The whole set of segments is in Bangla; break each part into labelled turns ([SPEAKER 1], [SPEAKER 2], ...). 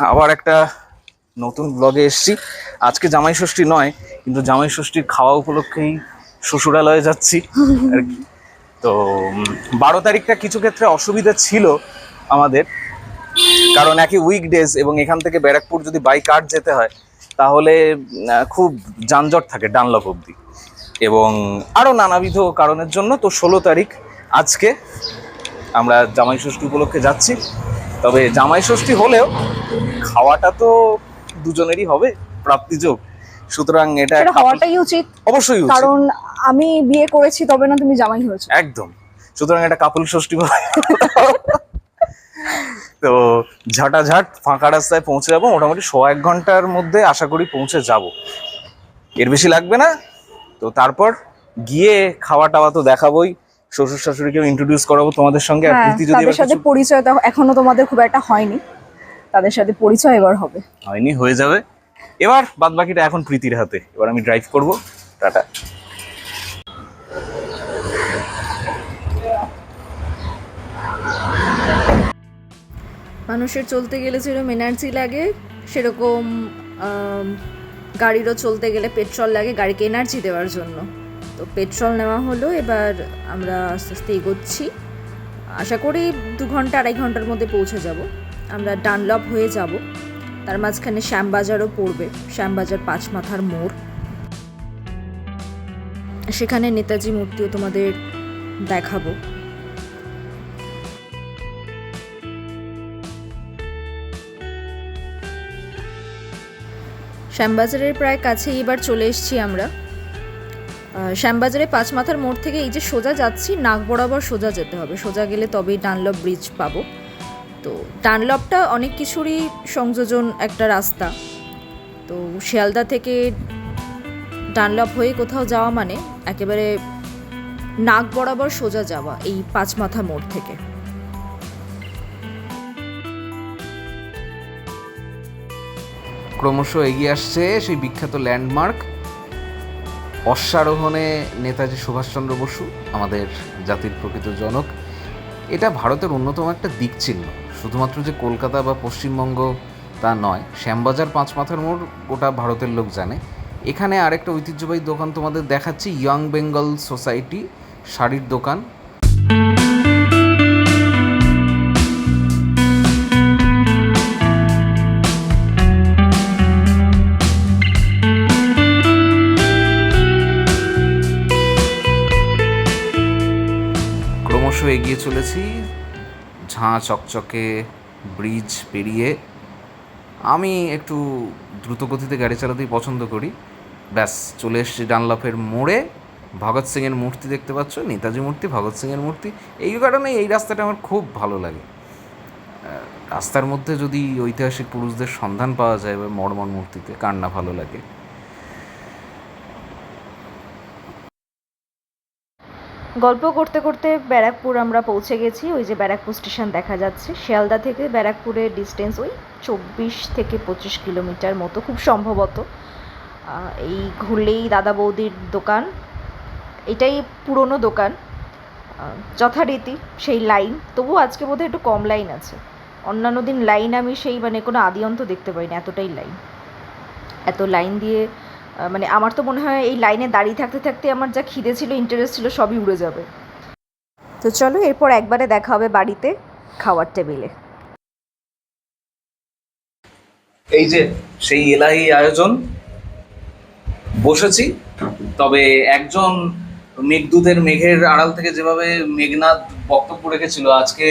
[SPEAKER 1] আবার একটা নতুন ব্লগে এসেছি। আজকে জামাই ষষ্ঠী নয় কিন্তু জামাই ষষ্ঠীর খাওয়া উপলক্ষেই শ্বশুরালয়ে যাচ্ছি। আর কি। তো বারো তারিখটা কিছু ক্ষেত্রে অসুবিধা ছিল আমাদের। কারণ একই উইকডেজ এবং এখান থেকে ব্যারাকপুর যদি বাই কার যেতে হয় তাহলে খুব যানজট থাকে ডানলপ অবধি। এবং আরও নানাবিধ কারণের জন্য তো ষোলো তারিখ আজকে আমরা জামাই ষষ্ঠী উপলক্ষে যাচ্ছি। তবে জামাই ষষ্ঠী হলেও খাওয়াটা তো দুজনেরই হবে প্রাপ্তিযোগ সুতরাং এটা
[SPEAKER 2] হওয়াটাই উচিত।
[SPEAKER 1] অবশ্যই
[SPEAKER 2] কারণ আমি বিয়ে করেছি তবে না তুমি জামাই হয়েছো।
[SPEAKER 1] একদম। সুতরাং এটা কাপল ষষ্ঠী। তো ঝাঁটাঝাট ফাঁকা রাস্তায় পৌঁছে যাব মোটামুটি শ এক ঘণ্টার মধ্যে আশা করি পৌঁছে যাব। এর বেশি লাগবে না। তো তারপর গিয়ে খাওয়া টাওয়া তো দেখাবোই। শ্বশুর শাশুড়িকেও ইন্ট্রোডিউস করাবো তোমাদের সঙ্গে আর
[SPEAKER 2] হ্যাঁ
[SPEAKER 1] প্রীতি যদি
[SPEAKER 2] তাদের সাথে পরিচয় তো এখনও তোমাদের খুব একটা হয়নি। তাদের সাথে পরিচয় এবার হবে।
[SPEAKER 1] হয়নি হয়ে যাবে। এবার বাদ বাকিটা এখন প্রীতির হাতে। এবার আমি ড্রাইভ করব। টাটা।
[SPEAKER 2] মানুষের চলতে গেলে যেরকম এনার্জি লাগে সেরকম গাড়িরও চলতে গেলে পেট্রোল লাগে গাড়িকে এনার্জি দেওয়ার জন্য। তো পেট্রোল নেওয়া হলো, এবার আমরা আস্তে আস্তে এগোচ্ছি। আশা করি দু ঘণ্টা, আড়াই ঘণ্টার মধ্যে পৌঁছে যাব। আমরা ডানলপ হয়ে যাব। তার মাঝখানে শ্যামবাজারও পড়বে, শ্যামবাজার পাঁচ মাথার মোড়। সেখানে নেতাজি মূর্তিও তোমাদের দেখাবো। শ্যামবাজারের প্রায় কাছেই এবার চলে এসেছি আমরা। শ্যামবাজারে পাঁচ মাথার মোড় থেকে এই যে সোজা যাচ্ছি, নাক বরাবর সোজা যেতে হবে। সোজা গেলে তবেই ডানলপ ব্রিজ পাবো। তো ডানলপটা অনেক কিছুরই সংযোজন একটা রাস্তা। তো শিয়ালদা থেকে ডানলপ হয়ে কোথাও যাওয়া মানে একেবারে নাক বরাবর সোজা যাওয়া এই পাঁচ মাথা মোড় থেকে।
[SPEAKER 1] ক্রমশ এগিয়ে আসছে সেই বিখ্যাত ল্যান্ডমার্ক অশ্বারোহণে নেতাজি সুভাষচন্দ্র বসু, আমাদের জাতির প্রকৃত জনক। এটা ভারতের অন্যতম একটা দিক চিহ্ন শুধুমাত্র যে কলকাতা বা পশ্চিমবঙ্গ তা নয়, শ্যামবাজার পাঁচ মাথার মোড় গোটা ভারতের লোক জানে। এখানে আরেকটা ঐতিহ্যবাহী দোকান তোমাদের দেখাচ্ছি ইয়াং বেঙ্গল সোসাইটি শাড়ির দোকান। চলেছি, ঝাঁ চকচকে ব্রিজ পেরিয়ে। আমি একটু দ্রুত গতিতে গাড়ি চালাতেই পছন্দ করি। ব্যাস, চলে এসছি ডানলাফের মোড়ে। ভগৎ সিংয়ের মূর্তি দেখতে পাচ্ছ? নেতাজি মূর্তি, ভগৎ সিংয়ের মূর্তি। এই কারণে এই রাস্তাটা আমার খুব ভালো লাগে। রাস্তার মধ্যে যদি ঐতিহাসিক পুরুষদের সন্ধান পাওয়া যায় বা মর্মন মূর্তিতে, কার না ভালো লাগে?
[SPEAKER 2] গল্প করতে করতে ব্যারাকপুর আমরা পৌঁছে গেছি। ওই যে ব্যারাকপুর স্টেশন দেখা যাচ্ছে। শিয়ালদা থেকে ব্যারাকপুরের ডিস্টেন্স ওই চব্বিশ থেকে পঁচিশ কিলোমিটার মতো, খুব সম্ভবত। এই ঘুরলেই দাদা বৌদির দোকান। এটাই পুরনো দোকান। যথারীতি সেই লাইন তবু আজকে বোধহয় একটু কম লাইন আছে। অন্যান্য দিন লাইন আমি সেই মানে কোনো আদি অন্ত দেখতে পাইনি, এতটাই লাইন এত লাইন দিয়ে মানে আমার তো মনে হয় এই লাইনে দাঁড়িয়ে থাকতে থাকতে আমার যা খিদে ছিল ইন্টারেস্ট ছিল, সবই উড়ে যাবে। তো চলো, এরপর একবারে দেখা হবে বাড়িতে খাওয়ার টেবিলে।
[SPEAKER 1] এই যে, সেই এলাহি আয়োজন। বসেছি, তবে একজন মেঘদূতের মেঘের আড়াল থেকে যেভাবে মেঘনাথ বক্তব্য রেখেছিল, আজকে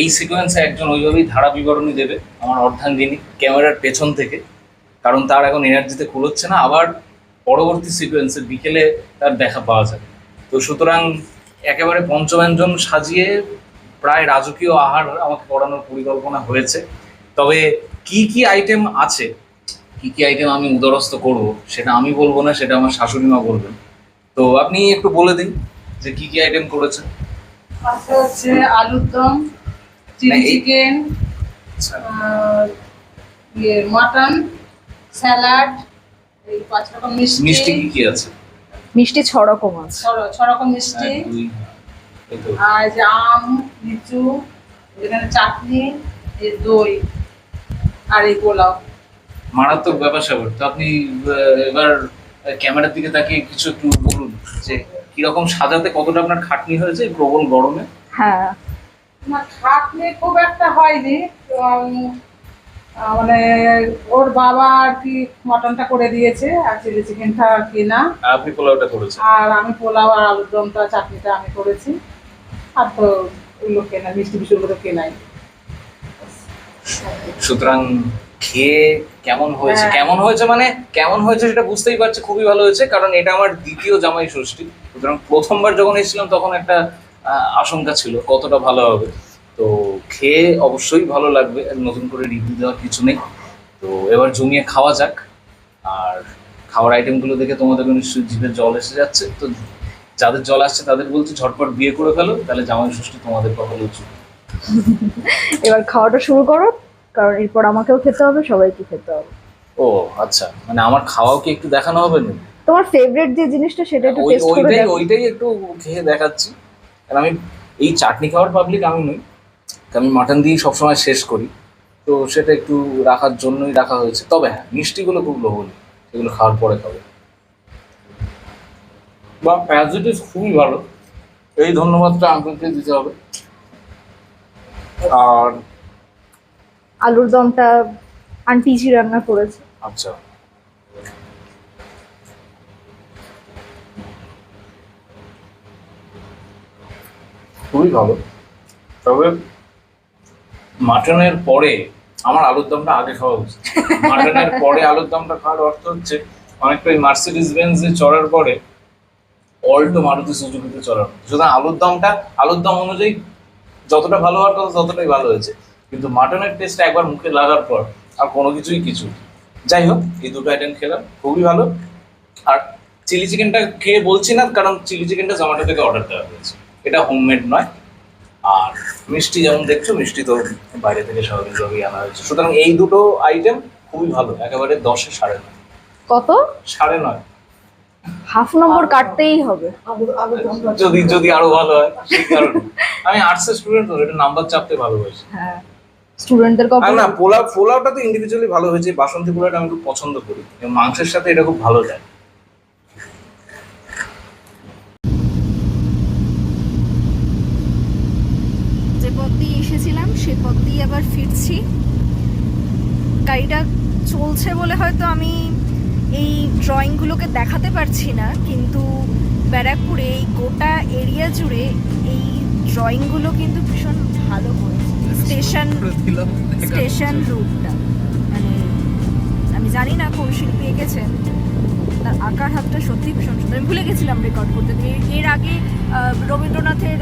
[SPEAKER 1] এই সিকোয়েন্সে একজন ওইভাবেই ধারা বিবরণী দেবে, আমার অর্ধাঙ্গিনী, ক্যামেরার পেছন থেকে। কারণ তার এখন এনার্জিতে কুলোচ্ছে না আবার পরবর্তী সিকোয়েন্সে বিকেলে তার দেখা পাওয়া যাবে। তো সুতরাং একেবারে পঞ্চব্যঞ্জন সাজিয়ে প্রায় রাজকীয় আহার আমাকে করানোর পরিকল্পনা হয়েছে। তবে কি কি আইটেম আছে কি কি আইটেম আমি উদরস্থ করব সেটা আমি বলব না সেটা আমার শাশুড়ি মা বলবেন। তো আপনি একটু বলে দিন যে কি কি আইটেম করেছেন।
[SPEAKER 3] হচ্ছে আলুর দম চিলি চিকেন
[SPEAKER 1] আচ্ছা।
[SPEAKER 3] ইয়ে মাটন স্যালাড এই পাঁচ রকম মিষ্টি।
[SPEAKER 1] মিষ্টি কি কি আছে?
[SPEAKER 2] মিষ্টি ছ রকম আছে।
[SPEAKER 3] ছ- ছ রকম মিষ্টি। আর যে আম লিচু এখানে চাটনি এই দই আর এই পোলাও।
[SPEAKER 1] মারাত্মক ব্যাপার স্যাপার। তো আপনি এবার ক্যামেরার দিকে তাকিয়ে কিছু একটু বলুন যে কীরকম সাজাতে কতটা আপনার খাটনি হয়েছে প্রবল গরমে?
[SPEAKER 2] হ্যাঁ।
[SPEAKER 3] না খাটনি খুব একটা হয়নি। মানে ওর বাবা আর কি মটনটা করে দিয়েছে আর চিলি চিকেনটা আর কি না।
[SPEAKER 1] আপনি পোলাওটা করেছেন?
[SPEAKER 3] আর আমি পোলাও আর আলুর দমটা চাটনিটা আমি করেছি। আর তো ওগুলো কেনা মিষ্টি বিষ্টিগুলো কেনাই।
[SPEAKER 1] সুতরাং খেয়ে কেমন হয়েছে?
[SPEAKER 3] হ্যাঁ।
[SPEAKER 1] কেমন হয়েছে মানে কেমন হয়েছে সেটা বুঝতেই পারছি খুবই ভালো হয়েছে কারণ এটা আমার দ্বিতীয় জামাই ষষ্ঠী। সুতরাং প্রথমবার যখন এসেছিলাম তখন একটা আশঙ্কা ছিল কতটা ভালো হবে। তো খেয়ে অবশ্যই ভালো লাগবে নতুন করে রিভিউ দেওয়ার কিছু নেই। তো এবার জমিয়ে খাওয়া যাক আর খাওয়ার আইটেমগুলো দেখে তোমাদের নিশ্চয়ই জিভে জল এসে যাচ্ছে। তো যাদের জল আসছে তাদের বলছি ঝটপট বিয়ে করে ফেলো তাহলে জামাই ষষ্ঠী তোমাদের কপালে উঁচু
[SPEAKER 2] এবার খাওয়াটা শুরু করো কারণ এরপর আমাকেও খেতে হবে সবাইকে খেতে হবে।
[SPEAKER 1] ও আচ্ছা। মানে আমার খাওয়াও কি একটু দেখানো হবে না
[SPEAKER 2] তোমার ফেভারিট যে জিনিসটা সেটা একটু টেস্ট করে
[SPEAKER 1] ওইটাই ওইটাই একটু খেয়ে দেখাচ্ছি। কারণ আমি এই চাটনি খাওয়ার পাবলিক আমি নই। আমি মাটন দিয়েই সবসময় শেষ করি। তো সেটা একটু রাখার জন্যই রাখা হয়েছে। তবে হ্যাঁ মিষ্টিগুলো খুব লোভনীয়। সেগুলো খাওয়ার পরে খাব। বা ইজ খুবই ভালো। এই ধন্যবাদটা আপনাকে দিতে হবে। আর
[SPEAKER 2] আলুর দমটা আন্টিজি রান্না করেছে।
[SPEAKER 1] আচ্ছা। খুবই ভালো। তবে মাটনের পরে আমার আলুর দমটা আগে খাওয়া উচিত। মাটনের পরে আলুর দমটা খাওয়ার অর্থ হচ্ছে অনেকটা মার্সিডিস বেঞ্জে চড়ার পরে অল্টো মারুতি সুজুকিতে মতো। সুতরাং আলুর দমটা, আলুর দম অনুযায়ী যতটা ভালো হওয়ার কথা ততটাই ভালো হয়েছে। কিন্তু মাটনের টেস্ট একবার মুখে লাগার পর আর কোনো কিছুই কিছু যাই হোক, এই দুটো আইটেম খেলাম, খুবই ভালো। আর চিলি চিকেনটা খেয়ে বলছি না, কারণ চিলি চিকেনটা জোম্যাটো থেকে অর্ডার দেওয়া হয়েছে। এটা হোমমেড নয়। আর মিষ্টি যেমন দেখছ মিষ্টি তো বাইরে থেকে স্বাভাবিকভাবেই আনা হয়েছে। সুতরাং এই দুটো আইটেম খুবই ভালো একেবারে দশে সাড়ে নয়।
[SPEAKER 2] কত?
[SPEAKER 1] সাড়ে নয়।
[SPEAKER 2] হাফ নম্বর কাটতেই হবে।
[SPEAKER 1] যদি যদি আরও ভালো হয় সেই কারণে। আমি আর্টসের স্টুডেন্ট তো এটা নাম্বার চাপতে ভালোবাসি।
[SPEAKER 2] হ্যাঁ স্টুডেন্টদের কপালে
[SPEAKER 1] না পোলাও পোলাওটা তো ইন্ডিভিজুয়ালি ভালো হয়েছে বাসন্তী পোলাওটা আমি খুব পছন্দ করি। এবং মাংসের সাথে এটা খুব ভালো যায়।
[SPEAKER 2] পথ দিয়ে এসেছিলাম সে পথ দিয়ে আবার ফিরছি। গাড়িটা চলছে বলে হয়তো আমি এই ড্রয়িংগুলোকে দেখাতে পারছি না কিন্তু ব্যারাকপুরে এই গোটা এরিয়া জুড়ে এই ড্রয়িংগুলো কিন্তু ভীষণ ভালো করেছে। স্টেশন স্টেশন রুটটা। মানে আমি জানি না কোন শিল্পী এঁকেছেন তার আঁকার হাতটা সত্যি ভীষণ সুন্দর। আমি ভুলে গেছিলাম রেকর্ড করতে এর- আগে রবীন্দ্রনাথের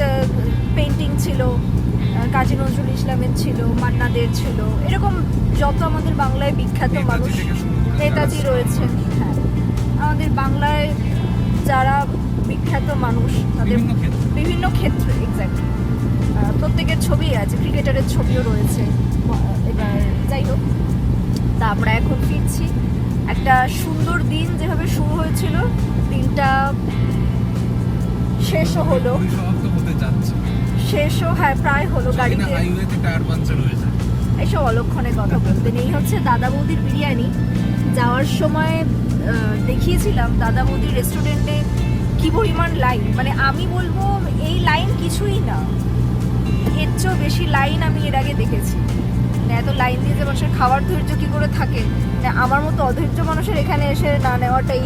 [SPEAKER 2] পেন্টিং ছিল কাজী নজরুল ইসলামের ছিল মান্নাদের ছিল এরকম যত আমাদের বাংলায় বিখ্যাত মানুষ নেতাজি রয়েছেন হ্যাঁ। আমাদের বাংলায় যারা বিখ্যাত মানুষ তাদের বিভিন্ন ক্ষেত্রে। এক্স্যাক্টলি প্রত্যেকের ছবি আছে ক্রিকেটারের ছবিও রয়েছে। এবার যাই হোক তা আমরা এখন ফিরছি। একটা সুন্দর দিন যেভাবে শুরু হয়েছিল দিনটা শেষও হলো।
[SPEAKER 4] হতে যাচ্ছে।
[SPEAKER 2] শেষও হ্যাঁ প্রায় হলো গাড়িতে।
[SPEAKER 4] হাইওয়েতে টায়ার পাঞ্চার
[SPEAKER 2] এসব অলক্ষণের কথা বলতে। নেই হচ্ছে দাদা বৌদির বিরিয়ানি। যাওয়ার সময় দেখিয়েছিলাম দাদা বৌদির রেস্টুরেন্টে কি পরিমাণ লাইন মানে আমি বলব এই লাইন কিছুই না। এর চেয়েও বেশি লাইন আমি এর আগে দেখেছি। মানে এত লাইন দিয়ে যে মানুষের খাওয়ার ধৈর্য কি করে থাকে? মানে আমার মতো অধৈর্য মানুষের এখানে এসে না নেওয়াটাই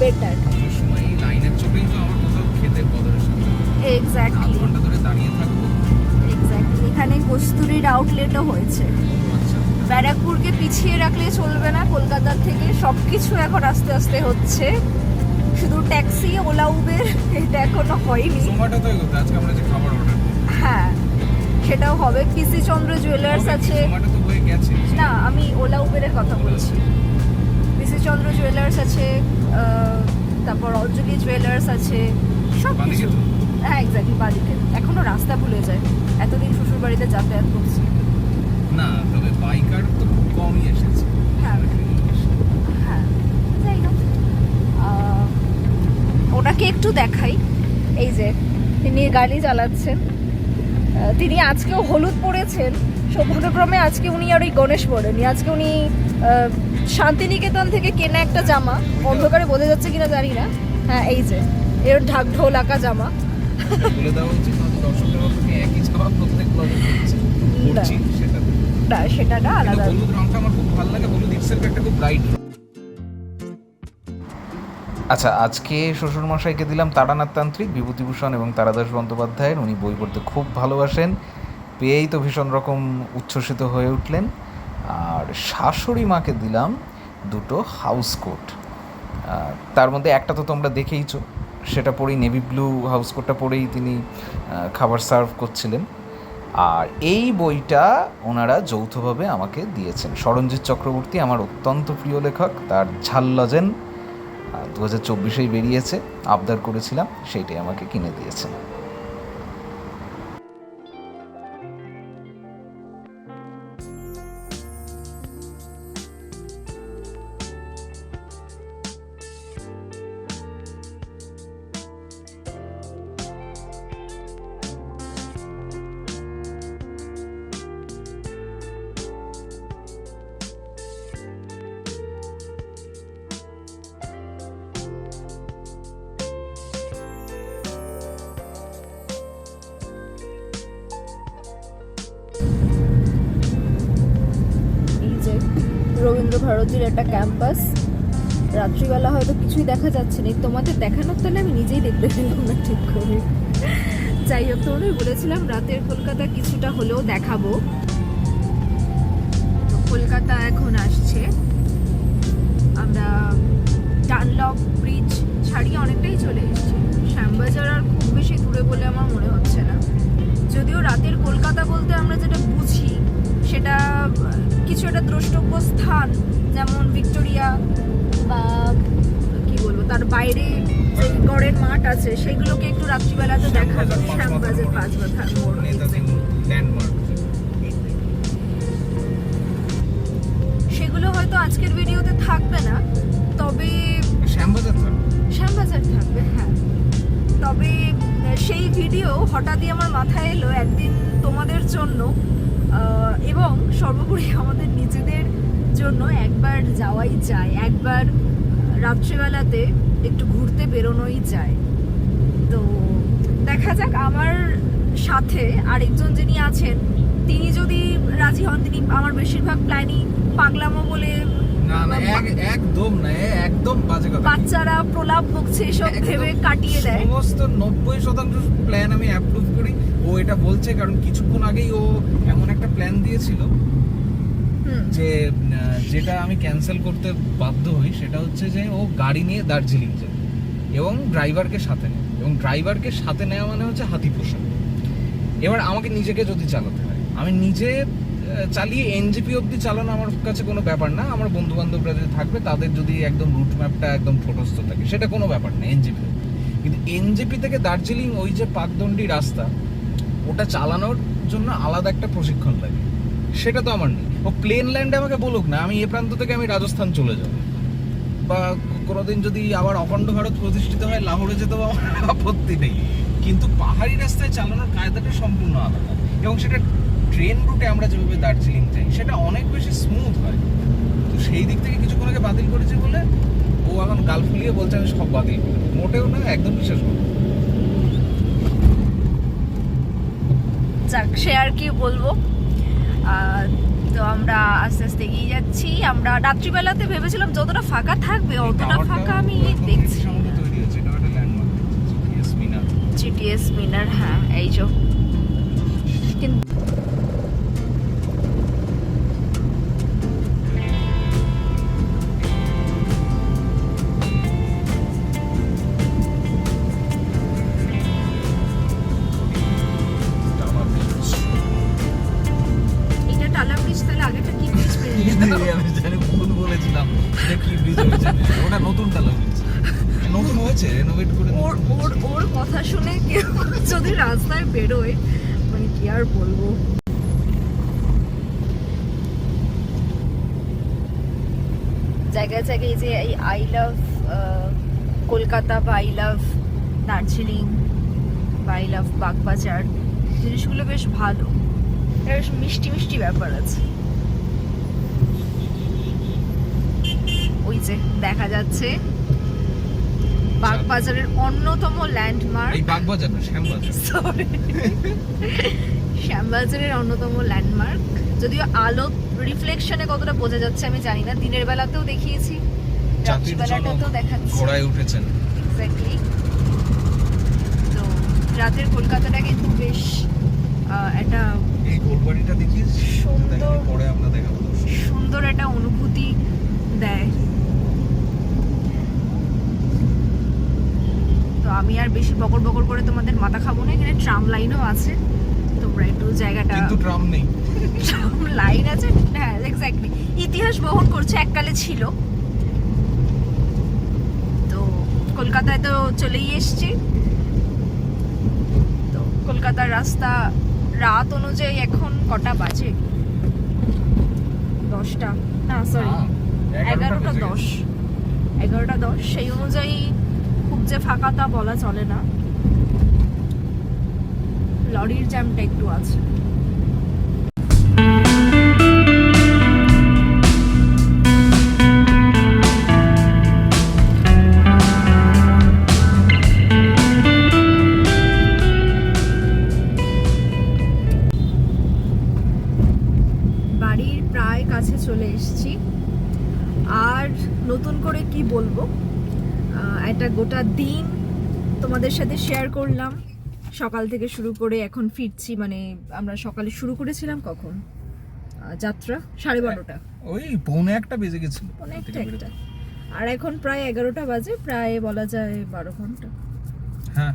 [SPEAKER 2] বেটার
[SPEAKER 4] সময়
[SPEAKER 2] এখানে কস্তুরীর আউটলেটও হয়েছে। ব্যারাকপুরকে পিছিয়ে রাখলে চলবে না কলকাতার থেকে সব কিছু এখন আস্তে আস্তে হচ্ছে। শুধু ট্যাক্সি ওলা উবের এটা এখনও হয়নি। হ্যাঁ সেটাও হবে। পিসি চন্দ্র জুয়েলার্স আছে। না আমি ওলা উবেরের কথা বলছি। পিসি চন্দ্র জুয়েলার্স আছে তারপর অঞ্জলি জুয়েলার্স আছে সব কিছু? হ্যাঁ এক্স্যাক্টলি বাদিকে এখনও রাস্তা ভুলে যায়। এতদিন শ্বশুর বাড়িতে যাতায়াত করছি।
[SPEAKER 4] না তবে বাইকার তো খুব কমই এসেছে।
[SPEAKER 2] হ্যাঁ। হ্যাঁ যাই হোক। ওনাকে একটু দেখাই। এই যে তিনি গাড়ি চালাচ্ছেন। তিনি আজকেও হলুদ পরেছেন। সৌভাগ্যক্রমে আজকে উনি আর ওই গণেশ পড়েনি আজকে উনি শান্তিনিকেতন থেকে কেনা একটা জামা। অন্ধকারে বোঝা যাচ্ছে কিনা জানি না। হ্যাঁ এই যে এর ঢাক ঢোল আঁকা জামা।
[SPEAKER 4] বলে দেওয়া উচিত নয়তো দর্শকদের মধ্যে একই ছাড়া প্রত্যেক ব্লগে করছি করছি সেটা
[SPEAKER 2] না, সেটা না আলাদা।
[SPEAKER 4] হলুদ রংটা আমার খুব ভালো লাগে হলুদ ইটসেলফ একটা খুব ব্রাইট
[SPEAKER 1] আচ্ছা আজকে শ্বশুরমশাইকে দিলাম তারানাথ তান্ত্রিক বিভূতিভূষণ এবং তারাদাস বন্দ্যোপাধ্যায়ের। উনি বই পড়তে খুব ভালোবাসেন পেয়েই তো ভীষণ রকম উচ্ছ্বসিত হয়ে উঠলেন। আর শাশুড়ি মাকে দিলাম দুটো হাউস কোট তার মধ্যে একটা তো তোমরা দেখেইছো। সেটা পরেই নেভি ব্লু হাউস কোটটা পরেই তিনি খাবার সার্ভ করছিলেন। আর এই বইটা ওনারা যৌথভাবে আমাকে দিয়েছেন। সরঞ্জিৎ চক্রবর্তী আমার অত্যন্ত প্রিয় লেখক, তার ঝাল লজেন দু হাজার চব্বিশেই বেরিয়েছে, আবদার করেছিলাম, সেইটাই আমাকে কিনে দিয়েছেন।
[SPEAKER 2] রবীন্দ্র ভারতীর একটা ক্যাম্পাস। রাত্রিবেলা হয়তো কিছুই দেখা যাচ্ছে না। তোমাদের দেখানোর তাহলে আমি নিজেই দেখতে পেলাম না ঠিক করে। যাই হোক, তোমাদের বলেছিলাম রাতের কলকাতা কিছুটা হলেও দেখাবো। কলকাতা এখন আসছে। আমরা ডানলক ব্রিজ ছাড়িয়ে অনেকটাই চলে এসেছি। শ্যামবাজার আর খুব বেশি দূরে বলে আমার মনে হচ্ছে না। যদিও রাতের কলকাতা বলতে আমরা যেটা বুঝি সেটা কিছু একটা দ্রষ্টব্য স্থান যেমন ভিক্টোরিয়া বা কি বলব তার বাইরে যে গড়ের মাঠ আছে সেগুলোকে একটু রাত্রিবেলাতে দেখানো শ্যামবাজার পাঁচ মাথার মোড় সেগুলো হয়তো আজকের ভিডিওতে থাকবে না তবে
[SPEAKER 4] শ্যামবাজার
[SPEAKER 2] থাকবে হ্যাঁ। তবে সেই ভিডিও হঠাৎই আমার মাথায় এলো একদিন তোমাদের জন্য। এবং সর্বোপরি আমাদের নিজেদের জন্য একবার যাওয়াই যায় একবার রাত্রিবেলাতে একটু ঘুরতে বেরোনোই যায়। তো দেখা যাক আমার সাথে আরেকজন যিনি আছেন তিনি যদি রাজি হন তিনি আমার বেশিরভাগ প্ল্যানই পাগলামো বলে
[SPEAKER 4] একদম না একদম বাজে কথা।
[SPEAKER 2] বাচ্চারা প্রলাপ বকছে এসব ভেবে কাটিয়ে দেয়।
[SPEAKER 4] সমস্ত নব্বই শতাংশ প্ল্যান আমি অ্যাপ্রুভ করি। ও এটা বলছে কারণ কিছুক্ষণ আগেই ও এমন একটা প্ল্যান দিয়েছিল যে যেটা আমি ক্যান্সেল করতে বাধ্য হই সেটা হচ্ছে যে ও গাড়ি নিয়ে দার্জিলিং যাবে এবং ড্রাইভারকে সাথে নেয়। এবং ড্রাইভারকে সাথে নেওয়া মানে হচ্ছে হাতি পোষা এবার আমাকে নিজেকে যদি চালাতে হয় আমি নিজে চালিয়ে এনজিপি অবধি চালানো আমার কাছে কোনো ব্যাপার না আমার বন্ধু বান্ধবরা যদি থাকবে তাদের যদি একদম রুট ম্যাপটা একদম ছোটস্থ থাকে সেটা কোনো ব্যাপার না এনজিপি কিন্তু এনজিপি থেকে দার্জিলিং ওই যে পাকদণ্ডী রাস্তা ওটা চালানোর জন্য আলাদা একটা প্রশিক্ষণ লাগে। সেটা তো আমার নেই। ও প্লেন ল্যান্ডে আমাকে বলুক না, আমি এ প্রান্ত থেকে আমি রাজস্থান চলে যাব। বা কোনোদিন যদি আবার অখণ্ড ভারত প্রতিষ্ঠিত হয়, লাহোরে যেতে আমার আপত্তি নেই। কিন্তু পাহাড়ি রাস্তায় চালানোর কায়দাটা সম্পূর্ণ আলাদা। এবং সেটা ট্রেন রুটে আমরা যেভাবে দার্জিলিং যাই, সেটা অনেক বেশি স্মুথ হয়। তো সেই দিক থেকে কিছুক্ষণ আগে বাতিল করেছে বলে ও এখন গাল ফুলিয়ে বলছে, আমি সব বাতিল করি মোটেও না, একদম বিশ্বাস করব
[SPEAKER 2] যাক সে আর কি বলব। তো আমরা আস্তে আস্তে এগিয়ে যাচ্ছি। আমরা রাত্রিবেলাতে ভেবেছিলাম যতটা ফাঁকা থাকবে অতটা ফাঁকা আমি দেখছি। জিটিএস মিনার হ্যাঁ এই যে। বেরোয়। মানে কি আর বলব? জায়গায় জায়গায় যে এই আই লাভ কলকাতা বা আই লাভ দার্জিলিং বা আই লাভ বাগবাজার জিনিসগুলো বেশ ভালো। এটা বেশ মিষ্টি মিষ্টি ব্যাপার আছে। ওই যে দেখা যাচ্ছে বাগবাজারের অন্যতম ল্যান্ডমার্ক
[SPEAKER 4] এই বাগবাজার না শ্যামবাজার।
[SPEAKER 2] সরি শ্যামবাজারের অন্যতম ল্যান্ডমার্ক যদিও আলো রিফ্লেকশনে কতটা বোঝা যাচ্ছে আমি জানি না। দিনের বেলাতেও দেখিয়েছি রাত্রিবেলাটাতেও দেখাচ্ছি।
[SPEAKER 4] ঘোড়ায় উঠেছেন।
[SPEAKER 2] এক্স্যাক্টলি তো রাতের কলকাতাটা কিন্তু বেশ একটা
[SPEAKER 4] এই গোলবাড়িটা দেখিয়ে
[SPEAKER 2] সুন্দর।
[SPEAKER 4] পরে আমরা দেখাবো দর্শক।
[SPEAKER 2] সুন্দর একটা অনুভূতি দেয় তো আমি আর বেশি বকর বকর করে তোমাদের মাথা খাব না এখানে ট্রাম লাইনও আছে। তোমরা একটু জায়গাটা
[SPEAKER 4] কিন্তু ট্রাম নেই।
[SPEAKER 2] ট্রাম লাইন আছে? হ্যাঁ এক্স্যাক্টলি ইতিহাস বহন করছে এককালে ছিল। তো কলকাতায় তো চলেই এসছি। তো কলকাতার রাস্তা রাত অনুযায়ী এখন কটা বাজে? দশটা। না সরি
[SPEAKER 4] হ্যাঁ,
[SPEAKER 2] এগারোটা দশ। এগারোটা দশ সেই অনুযায়ী যে ফাঁকা তা বলা চলে না। লরির জ্যামটা একটু আছে। একটা গোটা দিন তোমাদের সাথে শেয়ার করলাম। সকাল থেকে শুরু করে এখন ফিরছি মানে আমরা সকালে শুরু করেছিলাম কখন? যাত্রা সাড়ে বারোটা।
[SPEAKER 4] ওই পৌনে একটা বেজে গেছিল।
[SPEAKER 2] পৌনে একটা একটা। আর এখন প্রায় এগারোটা বাজে প্রায় বলা যায় বারো ঘণ্টা।
[SPEAKER 4] হ্যাঁ।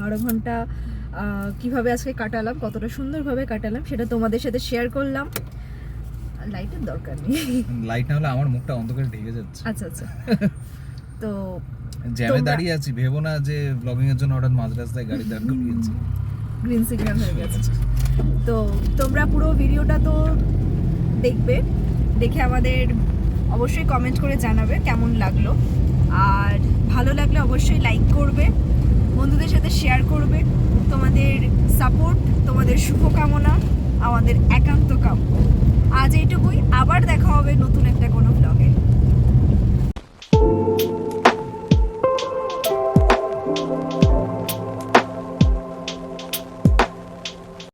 [SPEAKER 2] বারো ঘণ্টা কীভাবে আজকে কাটালাম কতটা সুন্দরভাবে কাটালাম সেটা তোমাদের সাথে শেয়ার করলাম। লাইটের দরকার নেই।
[SPEAKER 4] লাইট না হলে আমার মুখটা অন্ধকারে ঢেকে যাচ্ছে।
[SPEAKER 2] আচ্ছা আচ্ছা। তো
[SPEAKER 4] জ্যামে দাঁড়িয়ে আছি ভেবো না যে ব্লগিং এর জন্য হঠাৎ মাঝ রাস্তায় গাড়ি দাঁড় করিয়েছি।
[SPEAKER 2] গ্রিন সিগন্যাল হয়ে গেছে। তো তোমরা পুরো ভিডিওটা তো দেখবে দেখে আমাদের অবশ্যই কমেন্ট করে জানাবে কেমন লাগল। আর ভালো লাগলে অবশ্যই লাইক করবে বন্ধুদের সাথে শেয়ার করবে। তোমাদের সাপোর্ট তোমাদের শুভকামনা আমাদের একান্ত কাম্য। আজ এইটুকুই আবার দেখা হবে নতুন একটা কোনো ব্লগে